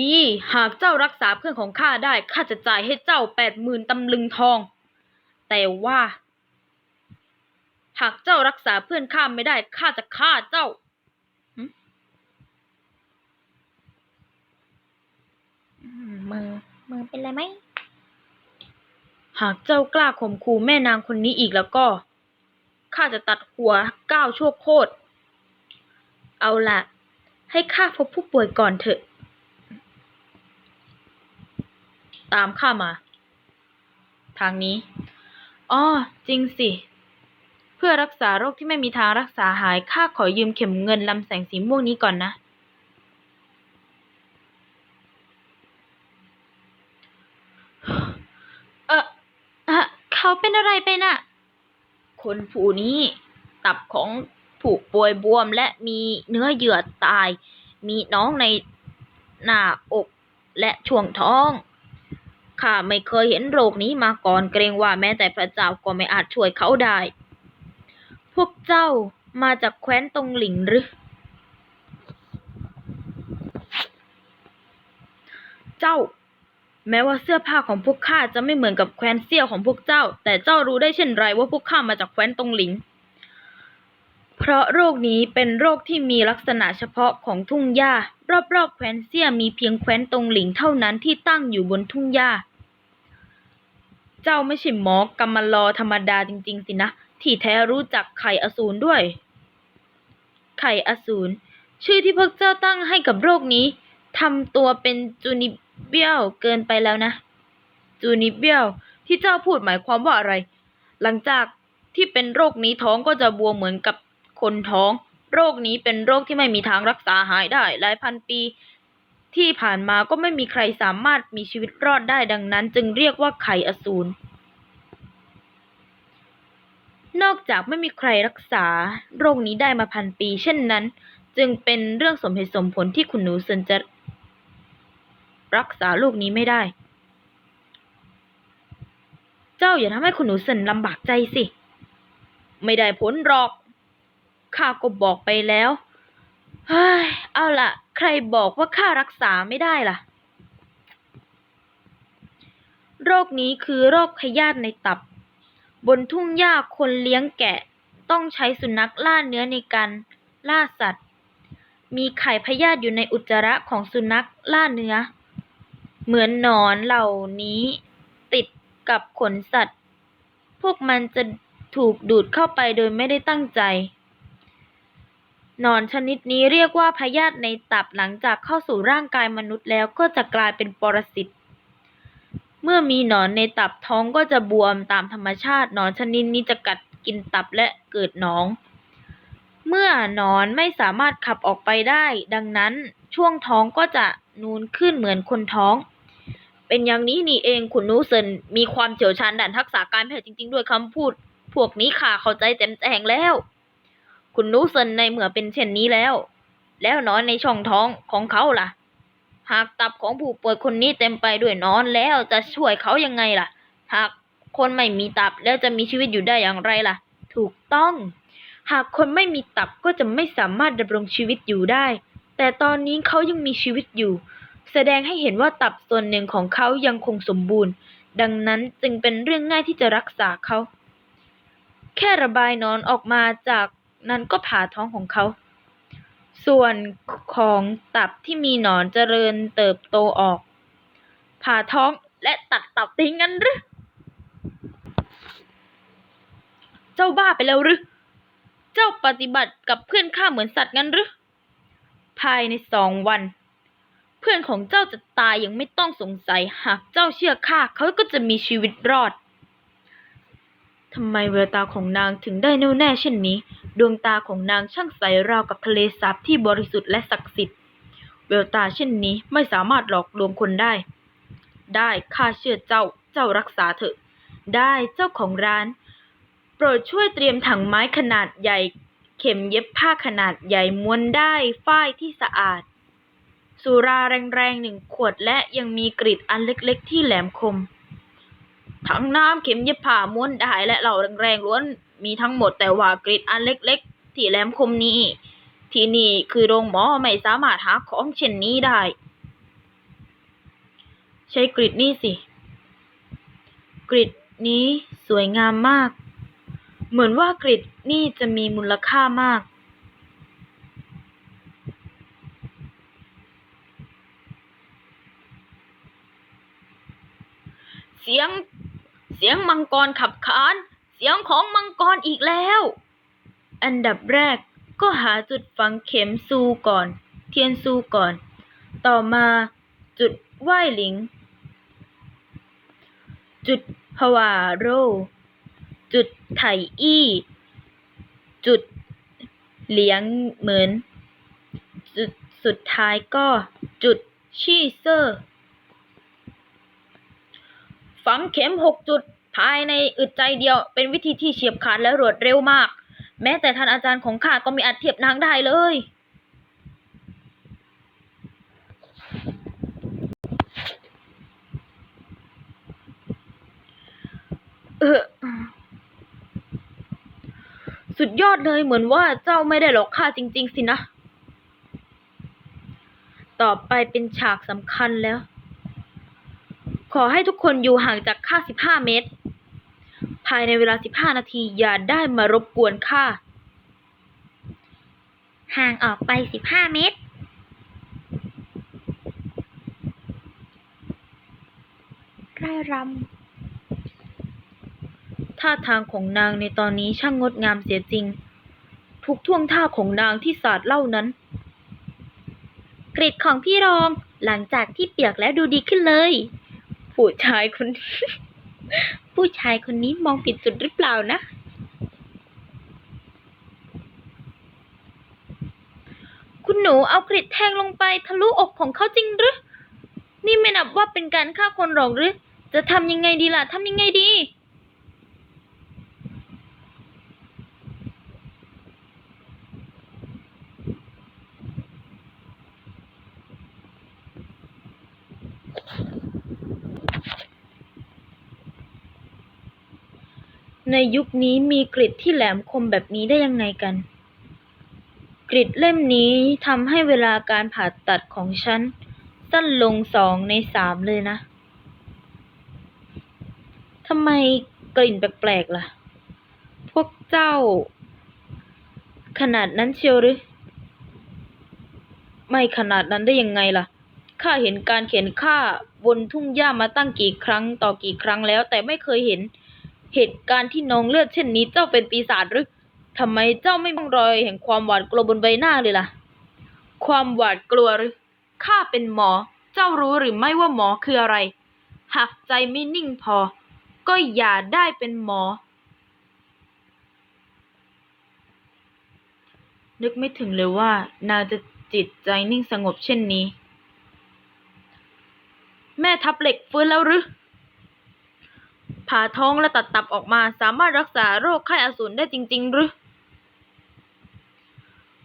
ดี หากเจ้ารักษาเพื่อนของข้าได้ ข้าจะจ่ายให้เจ้าแปดหมื่นตำลึงทอง แต่ว่า หากเจ้ารักษาเพื่อนข้าไม่ได้ ข้าจะฆ่าเจ้าอืมมือ มือเป็นไรไหม หากเจ้ากล้าข่มขู่แม่นางคนนี้อีกแล้วก็ ข้าจะตัดหัวก้าวชั่วโคตร เอาล่ะให้ข้าพบผู้ป่วยก่อนเถอะ ตามข้ามา ทางนี้อ๋อจริงสิ เพื่อรักษาโรคที่ไม่มีทางรักษาหาย ข้าขอยืมเข็มเงินลำแสงสีม่วงนี้ก่อนนะ เอออะเขาเป็นอะไรไปน่ะ คนผู้นี้ ตับของผูกป่วยบวมและมีเนื้อเยื่อตาย มีน้องในหน้าอกและช่วงท้อง ข้าไม่เคยเห็นโรคนี้มาก่อนเกรงว่าแม้แต่พระเจ้าก็ไม่อาจช่วยเขาได้ พวกเจ้ามาจากแคว้นตรงหลิงหรือ เจ้า แม้ว่าเสื้อผ้าของพวกข้าจะไม่เหมือนกับแคว้นเซี่ยของพวกเจ้า แต่เจ้ารู้ได้เช่นไรว่าพวกข้ามาจากแคว้นตรงหลิง เพราะโรคนี้เป็นโรคที่มีลักษณะเฉพาะของทุ่งหญ้า รอบๆแคว้นเซี่ยมีเพียงแคว้นตรงหลิงเท่านั้นที่ตั้งอยู่บนทุ่งหญ้า เจ้าไม่ใช่หมอกำมะลอธรรมดาจริง ๆ สินะ ที่แท้รู้จักไข่อสูรด้วย ไข่อสูรชื่อที่พวกเจ้าตั้งให้กับโรคนี้ทำตัวเป็นจูนิเบียวเกินไปแล้วนะ จูนิเบียวที่เจ้าพูดหมายความว่าอะไร หลังจากที่เป็นโรคนี้ท้องก็จะบวมเหมือนกับ คนท้อง โรคนี้เป็นโรคที่ไม่มีทางรักษาหายได้ หลายพันปี ที่ผ่านมาก็ไม่มีใครสามารถมีชีวิตรอดได้ดังนั้น จึงเรียกว่าไข่อสูรนอกจากไม่มีใครรักษาโรคนี้ได้มาพันปี เช่นนั้น จึงเป็นเรื่องสมเหตุสมผลที่คุณหนูเซินจะรักษาโรคนี้ไม่ได้ เจ้าอย่าทำให้คุณหนูเซินลำบากใจสิ ไม่ได้ผลหรอก ข้าก็บอกไปแล้วเฮ้ยเอาล่ะ ใครบอกว่าข้ารักษาไม่ได้ล่ะ โรคนี้คือโรคพยาธิในตับ บนทุ่งหญ้าคนเลี้ยงแกะต้องใช้สุนัขล่าเนื้อในการล่าสัตว์ มีไข่พยาธิอยู่ในอุจจาระของสุนัขล่าเนื้อ เหมือนหนอนเหล่านี้ติดกับขนสัตว์ พวกมันจะถูกดูดเข้าไปโดยไม่ได้ตั้งใจ หนอนชนิดนี้เรียกว่าพยาธิในตับหลังจากเข้าสู่ร่างกายมนุษย์แล้วก็จะกลายเป็นปรสิต เมื่อมีหนอนในตับท้องก็จะบวมตามธรรมชาติหนอนชนิดนี้จะกัดกินตับและเกิดหนอง เมื่อหนอนไม่สามารถขับออกไปได้ ดังนั้นช่วงท้องก็จะนูนขึ้นเหมือนคนท้อง เป็นอย่างนี้นี่เองคุณนูเซนมีความเชี่ยวชาญด้านทักษะการแพทย์จริง ๆ ด้วยคำพูด พวกนี้ข้าเข้าใจแจ่มแจ้งแล้ว คุณนูเซนในเมื่อเป็นเช่นนี้แล้ว แล้วนอนในช่องท้องของเขาล่ะ หากตับของผู้ป่วยคนนี้เต็มไปด้วยนอนแล้วจะช่วยเขายังไงล่ะ หากคนไม่มีตับแล้วจะมีชีวิตอยู่ได้อย่างไรล่ะ ถูกต้อง หากคนไม่มีตับก็จะไม่สามารถดำรงชีวิตอยู่ได้ แต่ตอนนี้เขายังมีชีวิตอยู่ แสดงให้เห็นว่าตับส่วนหนึ่งของเขายังคงสมบูรณ์ ดังนั้นจึงเป็นเรื่องง่ายที่จะรักษาเขา แค่ระบายนอนออกมาจาก นั้นก็ผ่าท้องของเขา ส่วนของตับที่มีหนอนเจริญเติบโตออก ผ่าท้องและตัดตับทิ้งงั้นหรือเจ้าบ้าไปแล้วหรือเจ้าปฏิบัติกับเพื่อนข้าเหมือนสัตว์งั้นหรือภายในสองวัน เพื่อนของเจ้าจะตายยังไม่ต้องสงสัยหากเจ้าเชื่อข้าเขาก็จะมีชีวิตรอดทำไมแววตาของนางถึงได้แน่วแน่เช่นนี้ ดวงตาของนางช่างใสราวกับทะเลสาบที่บริสุทธิ์และศักดิ์สิทธิ์แววตาเช่นนี้ไม่สามารถหลอกลวงคนได้ ได้ข้าเชื่อเจ้า เจ้ารักษาเถอะ ได้เจ้าของร้าน โปรดช่วยเตรียมถังไม้ขนาดใหญ่ เข็มเย็บผ้าขนาดใหญ่ม้วนได้ฝ้ายที่สะอาด สุราแรงๆหนึ่งขวดและยังมีกรีดอันเล็กๆที่แหลมคมทั้งน้ำเข็มเย็บผ้าม้วนได้และเหล่าแรงๆล้วน มีทั้งหมดแต่ว่ากรีดอันเล็กๆ ที่แหลมคมนี้ ที่นี่คือโรงหมอไม่สามารถหาของเช่นนี้ได้ ใช้กริดนี่สิ กริดนี้สวยงามมาก เหมือนว่ากริดนี่จะมีมูลค่ามากเสียงเสียงมังกรขับขาน เสียงของมังกรอีกแล้ว อันดับแรกก็หาจุดฝังเข็มซูก่อน เทียนซูก่อน ต่อมาจุดไหว้หลิง จุดพวาโร จุดไถอี้ จุดเหลียงเหมือน จุดสุดท้ายก็จุดชี่เซอร์ ฝังเข็มหกจุด ภายในอึดใจเดียวเป็นวิธีที่เฉียบขาดและรวดเร็วมาก แม้แต่ท่านอาจารย์ของข้าก็มีอาจเทียบนางได้เลย เออสุดยอดเลยเหมือนว่าเจ้าไม่ได้หลอกข้าจริง ๆ สินะ ต่อไปเป็นฉากสำคัญแล้ว ขอให้ทุกคนอยู่ห่างจากข้าสิบห้าเมตร ภายในเวลาสิบห้านาที อย่าได้มารบกวนข้า ห่างออกไปสิบห้าเมตรไร่รท่าทางของนางในตอนนี้ช่างงดงามเสียจริง ทุกท่วงท่าของนางที่สาดเล่านั้นำกริดของพี่รองหลังจากที่เปียกแล้วดูดีขึ้นเลย ผู้ชายคนนี้ ผู้ชายคนนี้มองผิดจุดหรือเปล่านะ คุณหนูเอากริดแทงลงไปทะลุอกของเขาจริงหรือ นี่ไม่นับว่าเป็นการฆ่าคนหรอกหรือ จะทำยังไงดีล่ะทำยังไงดี ในยุคนี้มีกริดที่แหลมคมแบบนี้ได้ยังไงกัน กริดเล่มนี้ทำให้เวลาการผ่าตัดของฉัน สั้นลงสองในสามเลยนะ ทำไมกลิ่นแปลกๆล่ะ พวกเจ้า ขนาดนั้นเชียวหรือ ไม่ขนาดนั้นได้ยังไงล่ะ ข้าเห็นการเขียนฆ่าบนทุ่งหญ้ามาตั้งกี่ครั้งต่อกี่ครั้งแล้วแต่ไม่เคยเห็น เหตุการณ์ที่นองเลือดเช่นนี้เจ้าเป็นปีศาจหรือ ทำไมเจ้าไม่มองรอยแห่งความหวาดกลัวบนใบหน้าเลยล่ะ ความหวาดกลัวหรือ ข้าเป็นหมอ เจ้ารู้หรือไม่ว่าหมอคืออะไร หากใจไม่นิ่งพอ ก็อย่าได้เป็นหมอ นึกไม่ถึงเลยว่า นางจะจิตใจนิ่งสงบเช่นนี้ แม่ทับเหล็กฟื้นแล้วหรือ ผ่าท้องและตัดตับออกมาสามารถรักษาโรคไข้อสูรได้จริง ๆ หรือ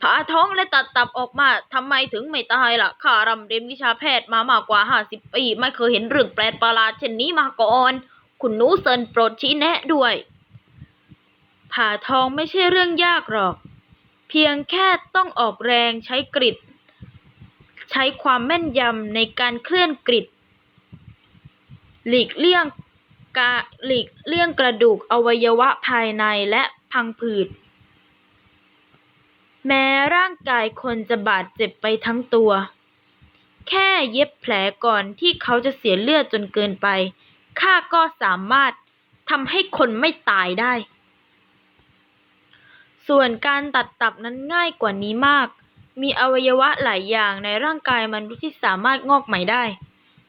ผ่าท้องและตัดตับออกมาทำไมถึงไม่ตายล่ะข้ารำเรียนวิชาแพทย์มามากกว่าห้าสิบปี ไม่เคยเห็นเรื่องแปลกประหลาดเช่นนี้มาก่อน คุณนูเซินโปรดชี้แนะด้วย ผ่าท้องไม่ใช่เรื่องยากหรอก เพียงแค่ต้องออกแรงใช้กริดใช้ความแม่นยำในการเคลื่อนกริดหลีกเลี่ยง หลีกเลี่ยงกระดูกอวัยวะภายในและพังผืด แม้ร่างกายคนจะบาดเจ็บไปทั้งตัว แค่เย็บแผลก่อนที่เขาจะเสียเลือดจนเกินไป ข้าก็สามารถทำให้คนไม่ตายได้ ส่วนการตัดตับนั้นง่ายกว่านี้มาก มีอวัยวะหลายอย่างในร่างกายมนุษย์ที่สามารถงอกใหม่ได้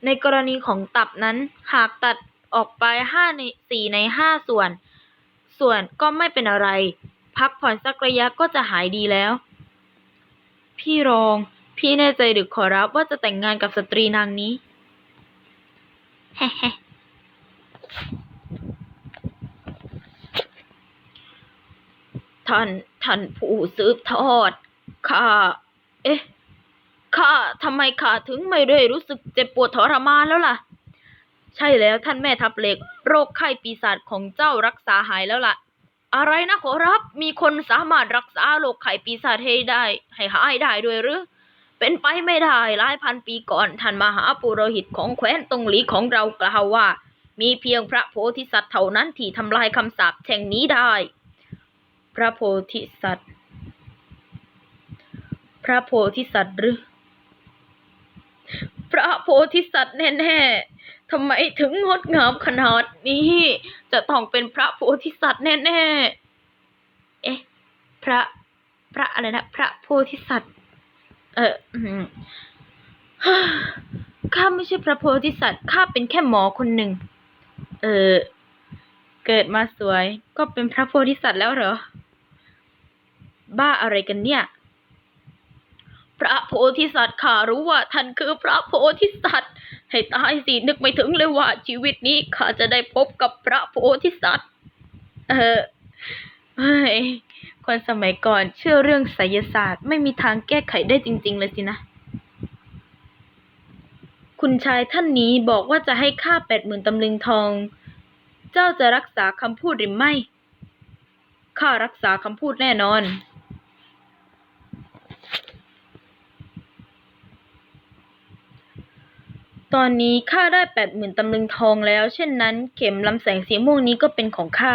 ในกรณีของตับนั้นหากตัด ออกไปห้าในสี่ในห้าส่วน ส่วนก็ไม่เป็นอะไร พักผ่อนสักระยะก็จะหายดีแล้ว พี่รอง พี่แน่ใจหรือขอรับว่าจะแต่งงานกับสตรีนางนี้แฮ่แฮ่ท่านท่านผู้สืบทอดข้าเอ๊ะข้าทำไมข้าถึงไม่ได้รู้สึกเจ็บปวดทรมานแล้วล่ะ ใช่แล้วท่านแม่ทัพเหล็ก โรคไข้ปีศาจของเจ้ารักษาหายแล้วล่ะ อะไรนะขอรับ มีคนสามารถรักษาโรคไข้ปีศาจให้ได้ ให้หายได้ด้วยหรือ เป็นไปไม่ได้หลายพันปีก่อนท่านมหาปุโรหิตของแคว้นตงหลีของเรากล่าวว่า มีเพียงพระโพธิสัตว์เท่านั้นที่ทำลายคำสาปแช่งนี้ได้ พระโพธิสัตว์ พระโพธิสัตว์หรือ พระโพธิสัตว์แน่ๆ ทำไมถึงงดงามขนาดนี้ จะต้องเป็นพระโพธิสัตว์แน่ๆ เอ๊ะ พระ พระอะไรนะ พระโพธิสัตว์ เออข้าไม่ใช่พระโพธิสัตว์ ข้าเป็นแค่หมอคนหนึ่ง เออ เกิดมาสวย ก็เป็นพระโพธิสัตว์แล้วเหรอ บ้าอะไรกันเนี่ย พระโพธิสัตว์ข้ารู้ว่าท่านคือพระโพธิสัตว์ ให้ตายสินึกไม่ถึงเลยว่าชีวิตนี้ข้าจะได้พบกับพระโพธิสัตว์ เออเฮ้คนสมัยก่อนเชื่อเรื่องไสยศาสตร์ ไม่มีทางแก้ไขได้จริง ๆ เลยสินะ คุณชายท่านนี้บอกว่าจะให้ค่าแปดหมื่นตำลึงทอง เจ้าจะรักษาคำพูดหรือไม่ ข้ารักษาคำพูดแน่นอน ตอนนี้ข้าได้แปดหมื่นตำลึงทองแล้ว เช่นนั้น เข็มลำแสงสีม่วงนี้ก็เป็นของข้า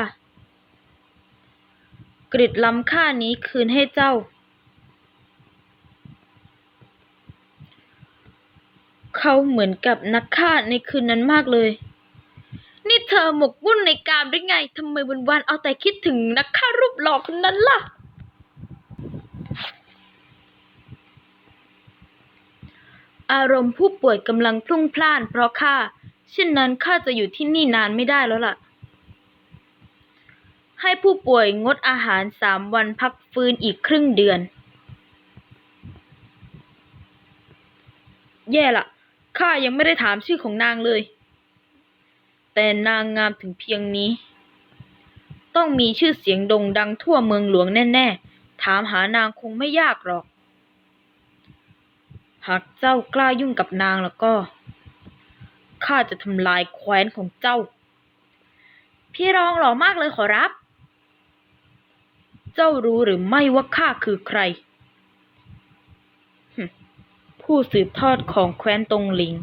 กริดลำค่านี้คืนให้เจ้า เขาเหมือนกับนักฆ่าในคืนนั้นมากเลย นี่เธอหมกมุ่นในกามหรือไงทำไมวันๆเอาแต่คิดถึงนักฆ่ารูปหล่อคนนั้นล่ะ อารมณ์ผู้ป่วยกำลังพลุ่งพล่านเพราะข้าเช่นนั้นข้าจะอยู่ที่นี่นานไม่ได้แล้วล่ะ ให้ผู้ป่วยงดอาหารสามวันพักฟื้นอีกครึ่งเดือน แย่ละข้ายังไม่ได้ถามชื่อของนางเลย แต่นางงามถึงเพียงนี้ ต้องมีชื่อเสียงโด่งดังทั่วเมืองหลวงแน่ ๆ ถามหานางคงไม่ยากหรอก หากเจ้ากล้ายุ่งกับนางแล้วก็ข้าจะทำลายแคว้นของเจ้า พี่รองหล่อมากเลยขอรับ เจ้ารู้หรือไม่ว่าข้าคือใคร ผู้สืบทอดของแคว้นตงหลิง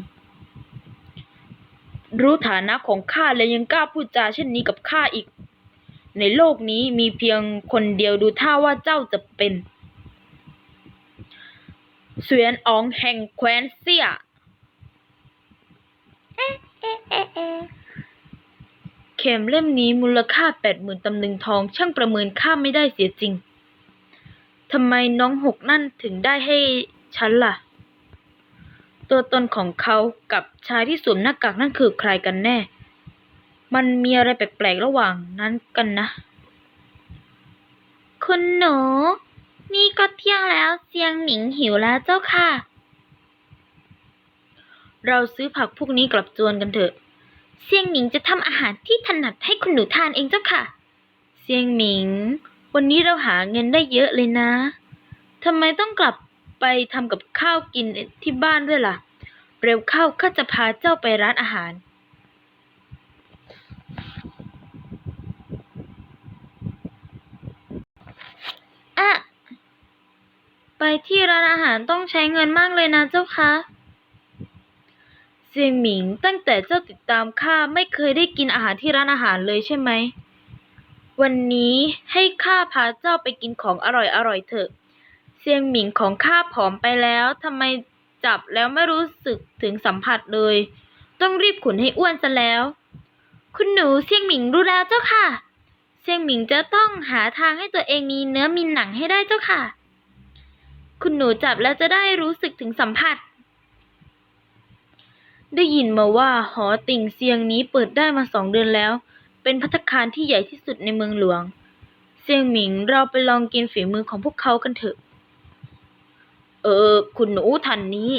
รู้ฐานะของข้าและยังกล้าพูดจาเช่นนี้กับข้าอีก ในโลกนี้มีเพียงคนเดียวดูท่าว่าเจ้าจะเป็น เสวียนอองแห่งแคว้นเสี่ยเอ๊ะเอเอเข็มเล่มนี้มูลค่าแปดหมื่นตำลึงทองช่างประเมินค่าไม่ได้เสียจริง ทำไมน้องหกนั่นถึงได้ให้ฉันล่ะ ตัวตนของเขากับชายที่สวมหน้ากากนั่นคือใครกันแน่ มันมีอะไรแปลกๆระหว่างนั้นกันนะ คุณหนู นี่ก็เที่ยงแล้วเซียงหมิงหิวแล้วเจ้าค่ะ เราซื้อผักพวกนี้กลับจวนกันเถอะ เซียงหมิงจะทำอาหารที่ถนัดให้คุณหนูทานเองเจ้าค่ะ เซียงหมิง วันนี้เราหาเงินได้เยอะเลยนะทำไมต้องกลับไปทำกับข้าวกินที่บ้านด้วยล่ะ เร็วเข้าข้าจะพาเจ้าไปร้านอาหาร อะ ไปที่ร้านอาหารต้องใช้เงินมากเลยนะเจ้าคะเซียงหมิงตั้งแต่เจ้าติดตามข้าไม่เคยได้กินอาหารที่ร้านอาหารเลยใช่ไหม วันนี้ให้ข้าพาเจ้าไปกินของอร่อยอร่อยๆเถอะ เซียงหมิงของข้าผอมไปแล้วทำไมจับแล้วไม่รู้สึกถึงสัมผัสเลย ต้องรีบขุนให้อ้วนซะแล้ว คุณหนูเซียงหมิงรู้แล้วเจ้าค่ะ เซียงหมิงจะต้องหาทางให้ตัวเองมีเนื้อมีหนังให้ได้เจ้าค่ะ คุณหนูจับแล้วจะได้รู้สึกถึงสัมผัส ได้ยินมาว่าหอติ่งเซียงนี้เปิดได้มาสองเดือนแล้ว เป็นพัตตาคารที่ใหญ่ที่สุดในเมืองหลวง เซียงหมิงเราไปลองกินฝีมือของพวกเขากันเถอะ เออ คุณหนูท่านนี้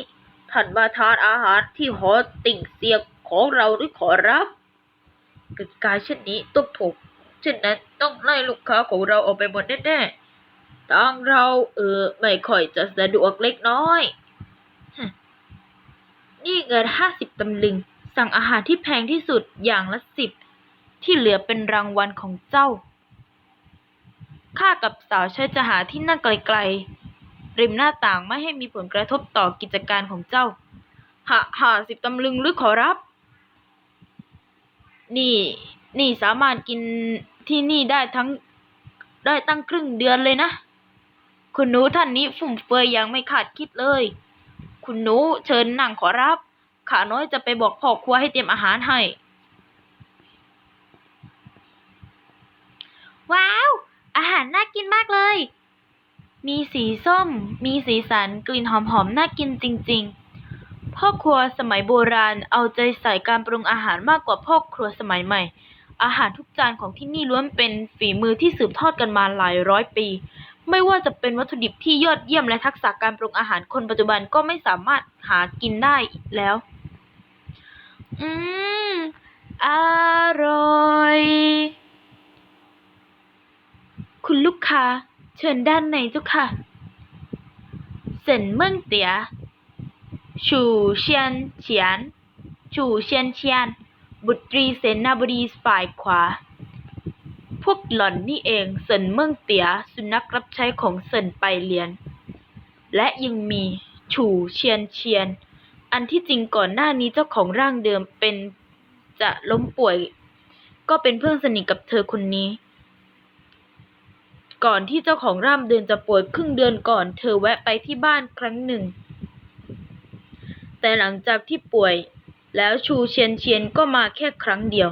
ท่านมาทานอาหารที่หอติ่งเซียงของเราหรือขอรับกติกาเช่นนี้ต้องถูกเช่นนั้นต้องไล่ลูกค้าของเราออกไปหมดแน่ๆ ทางเราเออไม่ค่อยจะสะดวกเล็กน้อย นี่เงินห้าสิบตำลึง สั่งอาหารที่แพงที่สุดอย่างละสิบ ที่เหลือเป็นรางวัลของเจ้า ข้ากับสาวใช้จะหาที่นั่งไกลๆ ริมหน้าต่างไม่ให้มีผลกระทบต่อกิจการของเจ้าหาหาสิบตำลึงหรือขอรับ นี่ นี่สามารถกินที่นี่ได้ทั้งได้ตั้งครึ่งเดือนเลยนะ คุณหนูท่านนี้ฟุ่มเฟือยอย่างไม่คาดคิดเลย คุณหนูเชิญนั่งขอรับ ข้าน้อยจะไปบอกพ่อครัวให้เตรียมอาหารให้ ว้าว อาหารน่ากินมากเลย มีสีส้ม มีสีสันกลิ่นหอมๆ น่ากินจริง ๆ พ่อครัวสมัยโบราณเอาใจใส่การปรุงอาหารมากกว่าพ่อครัวสมัยใหม่อาหารทุกจานของที่นี่ล้วนเป็นฝีมือที่สืบทอดกันมาหลายร้อยปี ไม่ว่าจะเป็นวัตถุดิบที่ยอดเยี่ยมและทักษะการปรุงอาหารคนปัจจุบันก็ไม่สามารถหากินได้แล้ว อืม อร่อย คุณลูกค้า เชิญด้านในเจ้าค่ะเซินเมิ่งเตี๋ยชูเชียนเฉียน ชูเชียนเชียน บุตรีเสนาบดีฝ่ายขวา วกหล่อนนี่เองเซินเมิ่งเตี๋ย สุนัขรับใช้ของเซินไปเลียนและยังมีชูเชียนเชียน อันที่จริงก่อนหน้านี้เจ้าของร่างเดิมเป็นจะล้มป่วย ก็เป็นเพื่อนสนิทกับเธอคนนี้ ก่อนที่เจ้าของร่ามเดินจะป่วยครึ่งเดือนก่อน เธอแวะไปที่บ้านครั้งหนึ่ง แต่หลังจากที่ป่วยแล้วชูเชียนเชียนก็มาแค่ครั้งเดียว